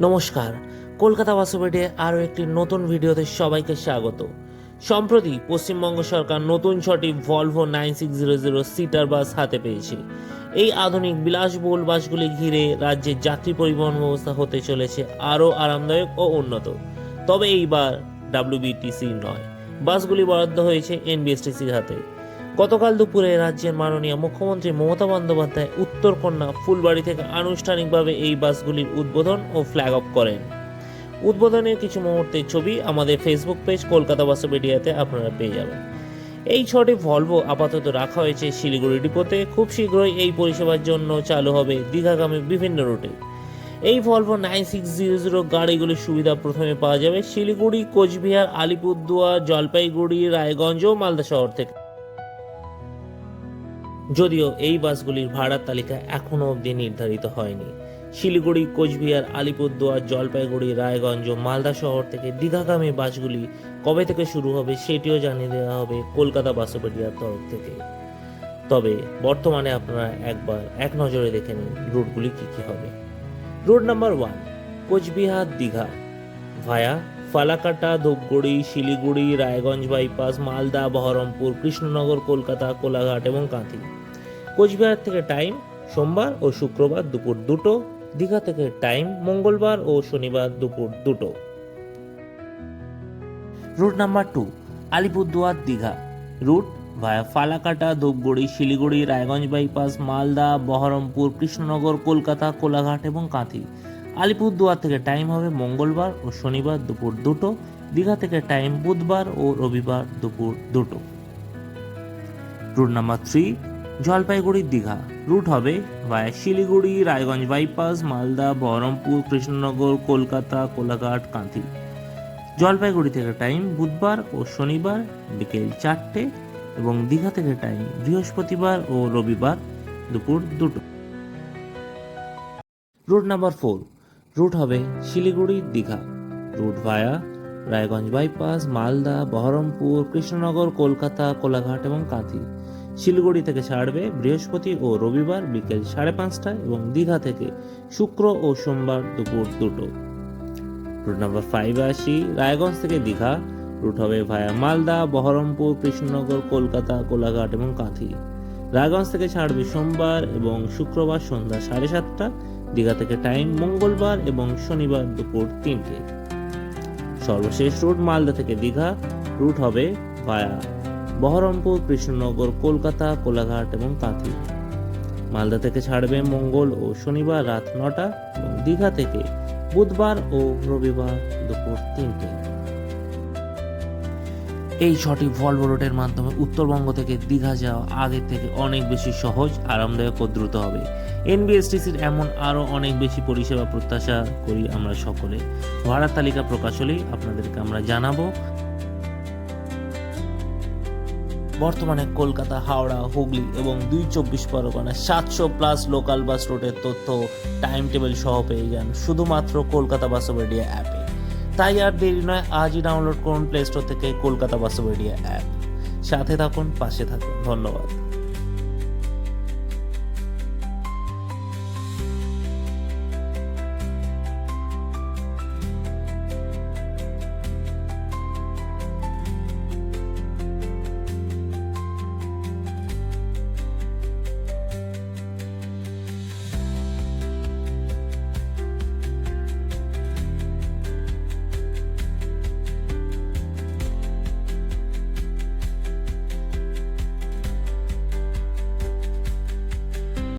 নমস্কার। কলকাতা বাসুবেডে আরও একটি নতুন ভিডিওতে সবাইকে স্বাগত। সম্প্রতি পশ্চিমবঙ্গ সরকার নতুন ছটি Volvo nine six zero zero seater bus হাতে পেয়েছে। এই আধুনিক বিলাসবহুল বাসগুলি ঘিরে রাজ্যের যাত্রী পরিবহন ব্যবস্থা হতে চলেছে আরও আরামদায়ক ও উন্নত। তবে এইবার ডাব্লিউবিটিসি নয়। বাসগুলি বরাদ্দ হয়েছে এনবিএসটিসির হাতে। গতকাল দুপুরে রাজ্যের মাননীয় মুখ্যমন্ত্রী মমতা বন্দ্যোপাধ্যায় উত্তরকন্যা ফুলবাড়ি থেকে আনুষ্ঠানিকভাবে এই বাসগুলির উদ্বোধন ও ফ্ল্যাগ অফ করেন। উদ্বোধনের কিছু মুহূর্তের ছবি আমাদের ফেসবুক পেজ কলকাতা বাস মিডিয়াতে আপনারা পেয়ে যাবেন। এই ছটি ভলভো আপাতত রাখা হয়েছে শিলিগুড়ি ডিপোতে। খুব শীঘ্রই এই পরিষেবার জন্য চালু হবে দীঘাগামী বিভিন্ন রুটে। এই Volvo nine six zero zero গাড়িগুলির সুবিধা প্রথমে পাওয়া যাবে শিলিগুড়ি, কোচবিহার, আলিপুরদুয়ার, জলপাইগুড়ি, রায়গঞ্জ ও মালদা শহর থেকে। যদিও এই বাসগুলির ভাড়ার তালিকা এখনও অবধি নির্ধারিত হয়নি। শিলিগুড়ি, কোচবিহার, আলিপুরদুয়ার, জলপাইগুড়ি, রায়গঞ্জ মালদা শহর থেকে দীঘাগামী বাসগুলি কবে থেকে শুরু হবে সেটিও জানিয়ে দেওয়া হবে কলকাতা বাসোপেডিয়ার তরফ থেকে। তবে বর্তমানে আপনারা একবার এক নজরে দেখে নিন রুটগুলি কী কী হবে। Route number one Cooch Behar Digha via Falakata, Dhupguri, Siliguri, Raiganj bypass, Malda, Baharampur, Krishnanagar, Kolkata, Kolaghat এবং কাঁথি। কোচবিহার থেকে টাইম সোমবার ও শুক্রবার দুপুর দুটো, দীঘা থেকে টাইম মঙ্গলবার ও শনিবার দুপুর দুটো। Route number two, Alipurduar, Digha. Route via Falakata, Dhupguri, Siliguri, Raiganj bypass, Malda, Baharampur, Krishnanagar, Kolkata, Kolaghat এবং কাঁথি। আলিপুরদুয়ার থেকে টাইম হবে মঙ্গলবার ও শনিবার দুপুর দুটো, দীঘা থেকে টাইম বুধবার ও রবিবার দুপুর দুটো। রুট নাম্বার থ্রি জলপাইগুড়ির দীঘা। রুট হবে ভায়া শিলিগুড়ি, রায়গঞ্জ বাইপাস মালদা, বহরমপুর, কৃষ্ণনগর, কলকাতা, কোলাঘাট, কাঁথি। জলপাইগুড়ি থেকে টাইম বুধবার ও শনিবার বিকেল চারটে এবং দীঘা থেকে টাইম বৃহস্পতিবার ও রবিবার দুপুর দুটো। রুট নাম্বার ফোর রুট হবে Siliguri Digha. Route via Raiganj bypass Malda Baharampur Krishnanagar Kolkata Kolaghat এবং কাঁথি শিলিগুড়ি থেকে ছাড়বে বৃহস্পতি ও রবিবার বিকেল সাড়ে পাঁচটা এবং দীঘা থেকে শুক্র ও সোমবার দুপুর দুটো। রুট নাম্বার ফাইভে আসি রায়গঞ্জ থেকে দীঘা। রুট হবে ভায়া মালদা বহরমপুর কৃষ্ণনগর কলকাতা কোলাঘাট এবং কাঁথি রায়গঞ্জ থেকে ছাড়বে সোমবার এবং শুক্রবার সন্ধ্যা সাড়ে সাতটা। দীঘা থেকে টাইম মঙ্গলবার এবং শনিবার দুপুর তিনটে। সর্বশেষ রুট মালদা থেকে দীঘা রুট হবে ভায়া বহরমপুর, কৃষ্ণনগর, কলকাতা, কোলাঘাট এবং কাঁথি। মালদা থেকে ছাড়বে মঙ্গল ও শনিবার রাত নটা এবং দীঘা থেকে বুধবার ও রবিবার দুপুর তিনটে। এই ছটি ভলভো রোডের মাধ্যমে উত্তরবঙ্গ থেকে দীঘা যাওয়া আগের থেকে অনেক বেশি সহজ, আরামদায়ক ও দ্রুত হবে। এনবিএসটিসির এমন আরও অনেক বেশি পরিষেবা প্রত্যাশা করি আমরা সকলে। ভাড়ার তালিকা প্রকাশ হলেই আপনাদেরকে আমরা জানাব। বর্তমানে কলকাতা, হাওড়া, হুগলি এবং দুই চব্বিশ পরগনা সাতশো প্লাস লোকাল বাস রুটের তথ্য টাইম টেবিল সহ পেয়ে যান। শুধুমাত্র কলকাতা বাসোবেডিয়া অ্যাপে তাই আর দেরি নয়, আজই ডাউনলোড করুন প্লে স্টোর থেকে কলকাতা বাসোবেডিয়া অ্যাপ সাথে থাকুন, পাশে থাকুন। ধন্যবাদ।